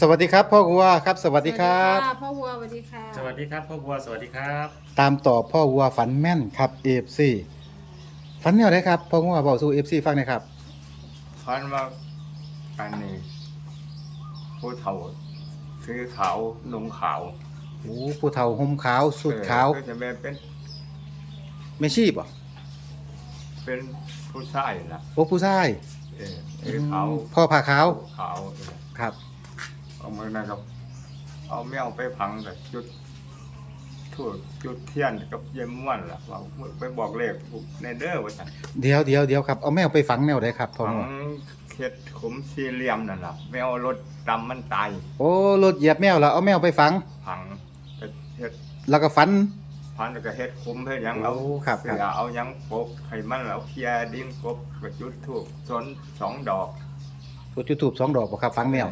สวัสดีครับพ่อวัวครับ สวัสดีครับ สวัสดีค่ะพ่อวัวสวัสดีค่ะสวัสดีครับพ่อบัวสวัสดีครับตามต่อพ่อวัวฝันแม่นครับเอฟซีฝันแนวไหนครับพ่อวัวบอกสู่เอฟซีฟังหน่อยครับ พันว่าอันนี้ผู้เฒ่าซื้อขาวนุ่งขาวโอ้ผู้เฒ่าห่มขาวสุดขาวเออก็จะเป็นเป็นไม่ชีพอะเป็นผู้ชายล่ะโอ้ผู้ชายเออซื้อขาวพ่อผ่าขาวขาวเออครับเอา มือนะครับ เอาแมวไปพังกับจุดถูกจุดเทียนกับเยี่ยมม่วนล่ะว่าไปบอกเลขในเด้อว่าซั่นเดี๋ยวเดี๋ยวเดี๋ยวครับเอาแมวไปฝังแนวไหนครับพ่อฝังวัวเข็ดขุมสี่เหลี่ยมนั่นล่ะแมวรถดำมันตายโอ้รถเหยียบแมวแล้วเอาแมวไปฝังพังก็เฮ็ดแล้วก็ฝัน พันแล้วก็เฮ็ดคุ้มเพื่อหยังเอาโอ้ครับเสือเอาหยังปกไขมันแล้วเคลียร์ดินกบกระจุดถูกสนสองดอกรถจุดทูบสองดอกบ่ครับฝังแมว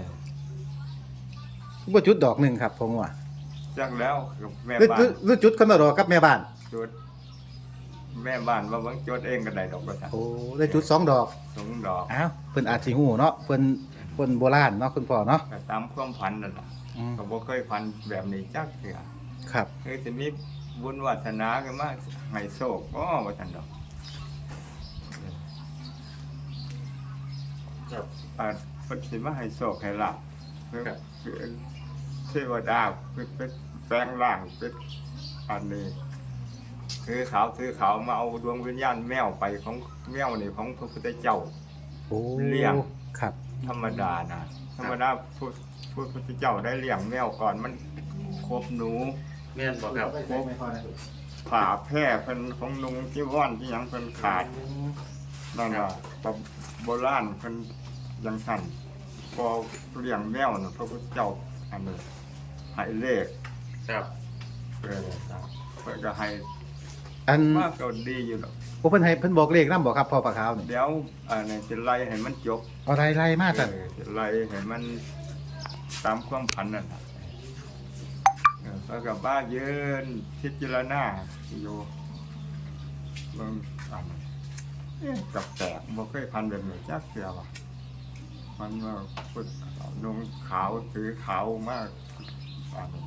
บ่จุดดอกหนึ่งครับพ่อวัวจักแล้วกับแม่หรือบ้าหรือนหรือจุดคนละดอกครับแม่บ้าน จุด แม่บ้านว่าเบิ่งจุดเองก็ได้ดอกว่าซั่นโอ้ได้จุดสองดอก สองดอกอ้าวเพิ่นอาจสิฮู้เนาะเพิ่นเพิ่นโบราณเนาะคุณพ่อเนาะก็ตามความพันนั่นล่ะอืมก็บ่เคยพันแบบนี้จักเทื่อครับ เฮ้ยสิมีบุญวาสนากันมาให้โชคก็ว่าซั่นดอกครับ อ่าเพิ่นสิมาให้โชคให้ลาภ เพิ่นครับเป็นเทวดาเป็นเป็นแปลงร่างเป็นอันนี้ถือขาวถือขาวมาเอาดวงวิญญาณแมวไปของแมวนี่ของพระพุทธเจ้าโอ้เลี้ยงครับ ธรรมดานะธรรมดาพระพระพุทธเจ้าได้เลี้ยงแมวก่อนมันครบหนูแม่นบอกครับผ่าแพร่เพิ่นของนุงที่ว่อนที่หยังเพิ่นขาดนั่นว่าแบบโบราณเพิ่นยังสั่น พอเลี้ยงแมวน่ะพระพุทธเจ้าอันนี้ให้เลขครับเออเพิ่นก็ให้อันมากก็ดีอยู่ดอกโอ้เพิ่นให้เพิ่นบอกเลขนำบ่ครับพ่อปลาขาวนี่เดี๋ยวอันนี้สิไล่ให้มันจบเอาไล่ไล่มาซั่นเออสิไล่ให้มันตามความพันนั่นน่ะเออแล้วก็บ้ายืนพิจารณาอยู่เบิ่งอันเอ๊ะกับแตกบ่เคยพันแบบนี้จักเทื่อว่ะ มันว่าพุทธนุ่งขาวถือขาวมากอันนี้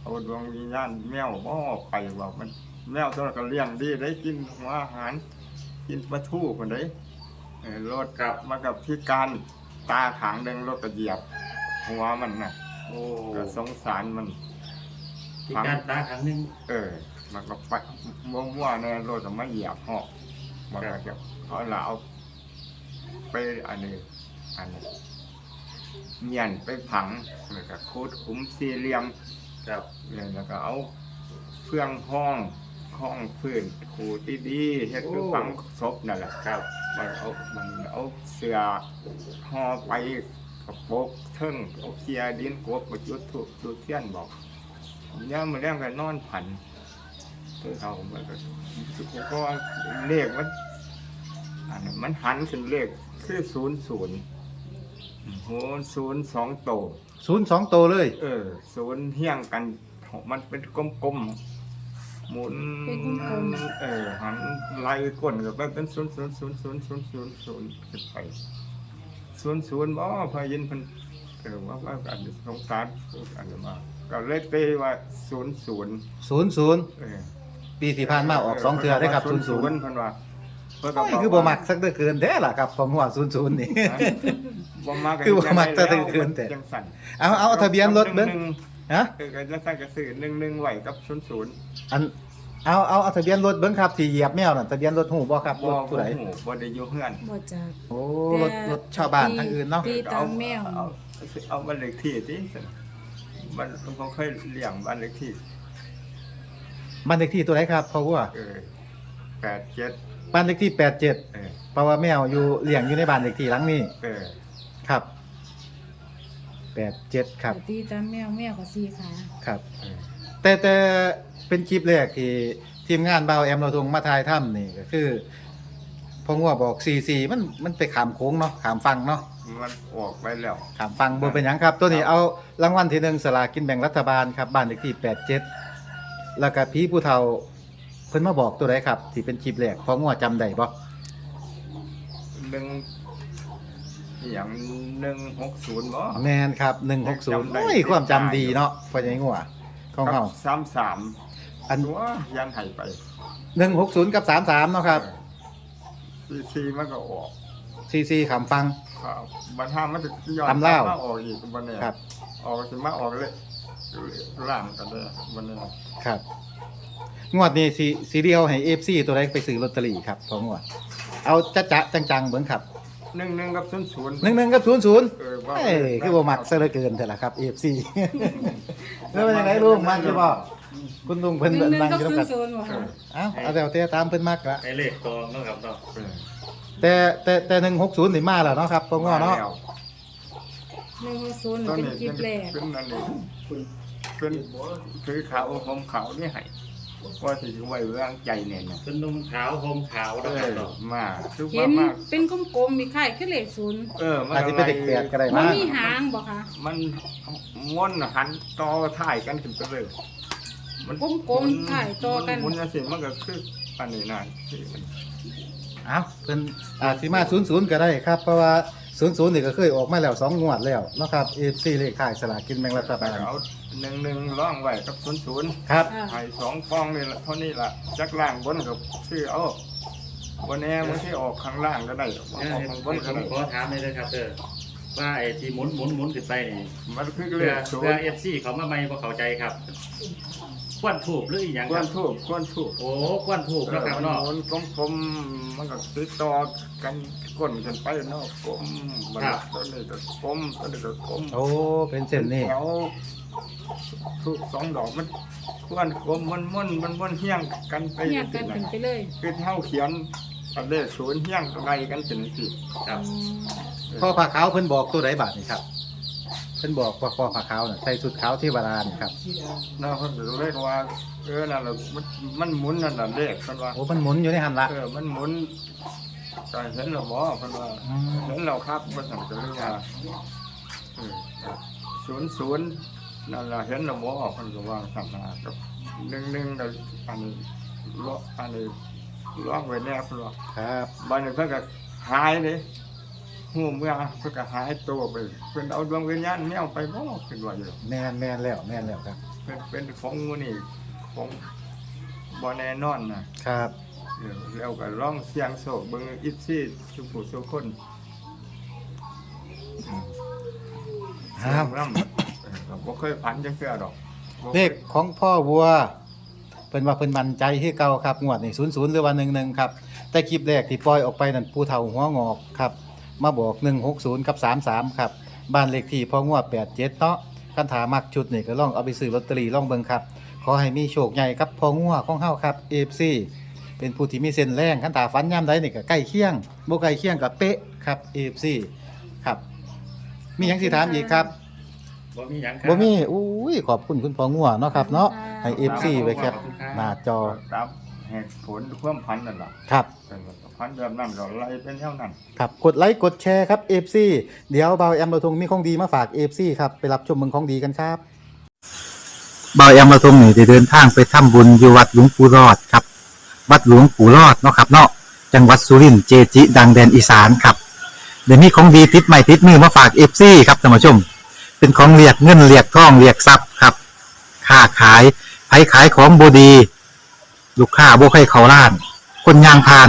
เอาดวงวิญญาณแมวบ่ไปว่ามันแมวตัวนั้นก็เลี้ยงดีได้กินหัวอาหาร กินปลาทูคนได้เออรถกับมากับพิการตาขางแดงรถกระเหยียบ หัวมันน่ะโอ้ก็สงสารมันมีการตาครั้งหนึงเออ มันก็ไปมั่วๆในรถก็มาเหยียบหอกมันก็จะเขาละเอาไปอันนี้ อันเงียนไปผังแล้วก็คูดคุ้มสี่เหลี่ยมครับแล้วก็เอาเฟืองห้องห้องพื้นขูดดีๆเฮ็ดคือฝังศพนั่นแหละครับมันเอามันเอาเสือห่อไปกระโปกเทิงเอาเคียดินกบมาจุดถูกจุดเทียนบอกย่ามาแล้งกันนอนผันเพื่อเขามันก็ก็เลขมันอันนั้นมันหันขึ้นเลขคือศูนย์ศูนย์ โหศูนย์สองโต02โตเลย เออศูนย์เฮี้ยงกัน มันเป็นกลมๆหมุนเป็นกลมเออหันไล่ก้นกับมันเป็นศูนย์ศูนย์ศูนย์ศูนย์ศูนย์ศูนย์ศูนย์ขึ้นไปศูนย์ศูนย์บ่พอยินเพิ่นเออว่าว่าอันนี้สงสารอันนี้มาก็เลยเตว่าศูนย์ศูนย์00เออ ปีที่ผ่านมาออกสองเทื่อได้ครับศูนย์ศูนย์00เพิ่นว่า เพิ่นโอ้ยคือบ่มักสักเด้อเกินแท้ล่ะครับผมว่า00นี่ บ่มักคือบ่มักแต่ตื่นคืนแต่ จังสั่นเอาเอาทะเบียนรถเบิ่งหนึ่งฮะเออก็จังสั่นก็ซื้อ11ไหวกับศูนย์ศูนย์อันเอาเอาเอาทะเบียนรถเบิ่งครับที่เหยียบแมวน่ะทะเบียนรถหูบ่ครับรบ่ถผู้ใดบ่ฮู้บ่ได้อยู่เฮือนบ่จัก โอ้รถรถชาวบ้านทางอื่นเนาะตีตามแมวเอาเอาบ้านเลขที่ที่มันเขาเคยเลี้ยงบ้านเลขที่ บ้านเลขที่ตัวไหนครับพ่อวัวเออแปดเจ็ด บ้านเลขที่87เออเพราะว่าแมวอยู่เลี้ยงอยู่ในบ้านเลขที่หลังนี้เออครับแปดเจ็ดครับ ตีตามแมวแมวกับสีขาครับ เออแต่แต่เป็นคลิปแรกที่ทีมงานเบาแอมเราทงมาถ่ายถ้ำนี่ก็คือพองัวบอกซีซีมันมันไปขามโค้งเนาะขามฟังเนาะมันออกไปแล้ว ขามฟังบ่เป็นหยังครับ ตัวนี้เอารางวัลที่หนึ่งสลากกินแบ่งรัฐบาลครับบ้านเลขที่แปดเจ็ดแล้วก็พี่ผู้เฒ่าเพิ่นมาบอกตัวไหนครับที่เป็นคลิปแรกพองัวจำได้บ่หนึ่งอย่างหนึ่งหกศูนย์บ่ แมนครับ160จำได้ โอ้ยความจำดีเนาะพ่อใหญ่งัวของเฮา สามสามอัน ตัวยังให้ไป160 กับ 33 เนาะครับซีซีมันก็ออก CC คำฟัง ครับบันทามันจะย้อนตำเล่ามาออกอีกบันเนี่ยครับ ออกสิมาออกเลยล่างกันเลยบันเนี่ยครับ งวดนี้สีสีเดียวให้ FC ตัวใดไปซื้อลอตเตอรี่ครับพองวด เอาจะจะจังๆเบิ่งครับหนึ่งหนึ่งกับศูนย์ศูนย์11กับ00เออว่าเอ้ยคือบ่มักซะเหลือเกินแต่ละครับ FC แล้วเป็นยังไงลุงมักอยู่บ่คุณลุงหเพิ่นนึ่งหนึ่งนั่งกับอยู่ศูนำกันนย์ศูนย์บ่เอค่ะอเอ้าเอาแล้วแต่ตามเพิ่นมักละให้เลขตองเนาะครับเนาะเออแต่แต่แต่160นี่มาแล้วเนาะครับพองวดเนาะแล้วหนึ่งกับศูนย์ตอนเป็นนี้คลิปแรกเป็นนั่นเองเป็นคือขาวผมขาวนี่ให้ ว่าสิไว้วางใจเนี่ยนะเป็นนุ่มขาวห่มขาวเอเนาะครับอเนาะมาคือเห็ว่านมาก เป็นกลมๆมีไข่ขึ้นเลขศูนย์เอออาจจะเป็นเด็กแปดก็ได้มันมามีหางบ่คะมันม้วนหันต่อถ่ายกันขึ้นไปเลยมันกลมๆถ่ายต่อกันมันจะสิมันก็คืออันนี้นั่นที่มันเอ้าเพิ่นอาจสิมา00ก็ได้ครับ เพราะว่า 00นี่ก็เคยออกมาแล้วสองงวดแล้วเนาะครับ FC เลขขายสลากกินแบ่งรัฐแต่บาลเอาหนึ่งหนึ่งร่องไว้กับศูนย์ศูนย์ครับอ่าไอ้สองฟองนี่ละเท่านี้ละจักล่างบนกับชื่อเอาวันนี้มันที่ออกข้างล่างก็ได้ออกเนี่ยข้างบผมนก็ได้ขอถามเลยนะครับเด้อว่าไอ้ที่หมุนหมุนหมุนขึ้นไปนี่มันคือเลเพื่อขศูเพื่อนย์เอฟซีเขามาไม่บ่เข้าใจครับ ควนถูกหรืออีหยังคควรัรบทูบควรทูบโอ้ควนถูกแล้วครับมันเนาะหมุนกลมๆมันก็ติดต่อกันก้นกันไปเนาะกลมมันตัวนี้ก็กลมตัวนี้ก็กลม โอ้ เป็นเส้นนี่แถวทุกสองดอกมันควรกลมมันม่วนมันม่วนเฮี้ยงกันไปเนี่ยกันขึ้นไปเลยคือเท่าเขียนอันเลขศูนย์เฮี้ยงไกลกันเป็นสิครับอืมพ่อผ้าขาวเพิ่นบอกตัวใดบาทนี่ครับ เพิ่นบอกว่าพ่อผ้าขาวน่ะใส่ชุดขาวที่วรานี่ครับน่าเขาถือเลขว่า เออนั่นแหละมันมันหมุนนั่นแหละเลขเพิ่นว่าโอ้มันหมุนอยู่ในหันละเออมันหมุนก็เห็นแล้วบ่เพิ่นว่าอืมเห็นแล้วครับเพิ่นสั่งจะเรื่องว่าเออศูนย์ศูนย์นั่นแหละเห็นแล้วบ่เพิ่นก็ว่าสั่งมากับหนึ่งหนึ่งก็อันนี้ล้ออันนี้ล้อไว้แน่เพิ่นว่าครับบัดนี้เพิ่นก็หายเลย หูเมื่อเพิ่นก็หายตัวไปเพิ่นเอาดวงวิญญาณแมวไปบ่เพิ่นว่าอยู่แม่นแม่นแล้วแม่นแล้วครับเป็นเป็นของงูนี่ของบ่แน่นอนนะครับเดี๋ยวแล้วก็ลองเสียงโศกเบิ่งอิซี่สุผู้สุคนครับ เสียงร่ำเออก็บ่เคยพันจังเทื่อดอกบ่คยเลขของพ่อวัวเพิ่นว่าเพิ่นมั่นใจให้เก่าครับงวดนี่00หรือว่า11ครับ แต่คลิปแรกที่ปล่อยออกไปนั่นผู้เฒ่าหัวงอกครับ มาบอก 160 กับ 33 ครับ บ้านเลขที่พ่องวด87 เนาะคันถามักชุดนี่ก็ลองเอาไปซื้อลอตเตอรี่ลองเบิ่งครับ ขอให้มีโชคใหญ่ครับพ่องวดของเฮาครับ FC เป็นผู้ที่มีเส้นแรงคันตาฟันย่ำใดนี่ก็ใกล้เคียงบ่ใกล้เคียงก็เป๊ะครับ FC ครับ มีหยังสิถามอีกครับบ่มีหยังครับบ่มีอุ้ยขอบคุณคุณพ่องัวเนาะครับเนาะให้ FC ไว้แคปหน้าจอ ตามเหตุผลความพันนั่นล่ะครับ เป็น พันแบบนั้นก็ไล่เป็นเท่านั้น ครับกดไลค์กดแชร์ครับ FC เดี๋ยวเบาแอมเราทงมีของดีมาฝาก FC ครับไปรับชมเมืองของดีกันครับเบาแอมเราทงนี่ได้เดินทางไปทำบุญอยู่วัดหลวงปู่รอดครับ วัดหลวงปู่รอดเนาะครับเนาะจังหวัดสุรินทร์เจจิ ดังแดนอีสานครับเดี๋ยวมีของดีติดใหม่ติดมือมาฝาก FC ครับท่านผู้ชม เป็นของเรียกเงินเรียกทองเรียกทรัพย์ครับค้าขายไผขายของบดี ลูกค้าบ่ใครเขาล้าน คนยางพาน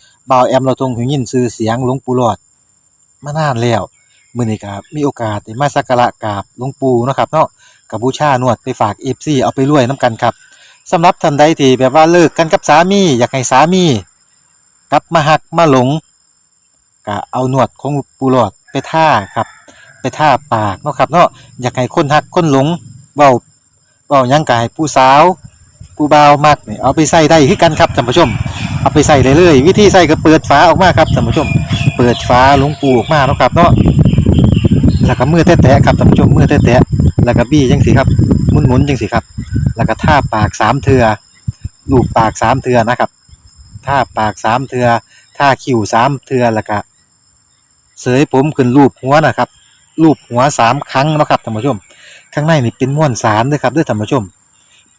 บ่าวแอมเราทรงหูยินชื่อเสียงหลวงปู่หลอดมานานแล้วมื้อนี้ก็มีโอกาสได้มาสักการะกราบหลวงปู่เนาะครับเนาะกับบูชานวดไปฝาก FC เอาไปรวยนํกันครับสำหรับท่านใดที่แบบว่าเลิกกันกับสามีอยากให้สามี กลับมาหักมาหลงก็เอาหนวดของปูหลอดไปท่าครับ ไปท่าปากเนาะครับเนาะอยากให้คนหักคนหลงเว้าเว้ายังกายผู้สาว ผู้บ่าวมักนี่เอาไปใส่ได้คือกันครับท่านผู้ชม เอาไปใส่ได้เลย วิธีใส่ก็เปิดฝาออกมาครับท่านผู้ชม เปิดฝาหลวงปูออกมาเนาะครับเนาะแล้วก็มือแตะๆครับท่านผู้ชมมือแตะๆแล้วก็บี้จังสิครับหมุนๆจังสิครับ แล้วก็ท่าปากสามเทือลูบปากสามเทือนะครับท่าปากสามเทือท่าคิ้วสามเทือแล้วก็เสยผมขึ้นรูปหัวนะครับรูปหัวสามครั้งเนาะครับท่านผู้ชม ข้างในนี่เป็นม้วนสารด้วยครับด้วยท่านผู้ชม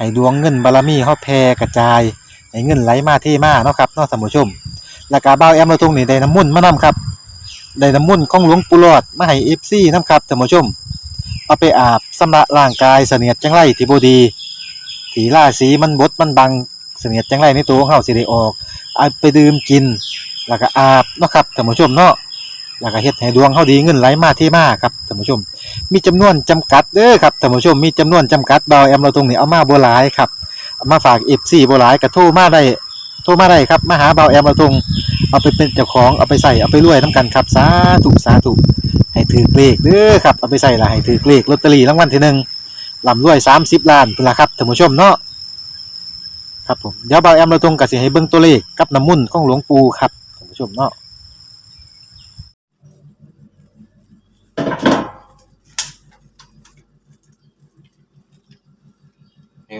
ให้ดวงเงินบารมีเฮาแผ่กระจาย ให้เงินไหลมาเทมาเนาะครับเนาะท่านผู้ชม แล้วก็เบาแอมเราทงนี่ได้น้ำมุ่นต์มานํครับได้น้ำมุ่นต์ของหลวงปู่หลอดมาให้เอฟซีนํครับท่านผู้ชม เอาไปอาบสำระร่างกายเสนียดจังไรที่บ่ดีสีล่าสีมันบดมันบังเสนียดจังไรในตัวของเฮาสิได้ออกเอาไปดื่มกิน แล้วก็อาบเนาะครับท่านผู้ชมเนาะ แล้วก็เฮ็ดให้ดวงเฮาดีเงินไหลมาเทมาครับท่านผู้ชม มีจำนวนจำกัดเด้อครับท่านผู้ชมมีจำนวนจำกัดเบาแอมเราตรงนี้เอามาบ่หลายครับเอามาฝาก FC บ่หลายก็โทรมาได้โทรมาได้ครับมาหาเบาแอมเราตรงเอาไปเป็นเจ้าของเอาไปใส่เอาไปรวยนํกันครับสาธุสาธุให้ถือเลขเด้อครับเอาไปใส่ละให้ถือเลขลอตเตอรี่รางวัลที่หนึ่งลำรวย30ล้านพุ่นละครับท่านผู้ชมเนาะครับผมเดี๋ยวเบาแอมเราตรงกับสิให้เบิ่งตัวเลขกับน้ำมุ่นของหลวงปู่ครับท่านผู้ชมเนาะ นี่คุณ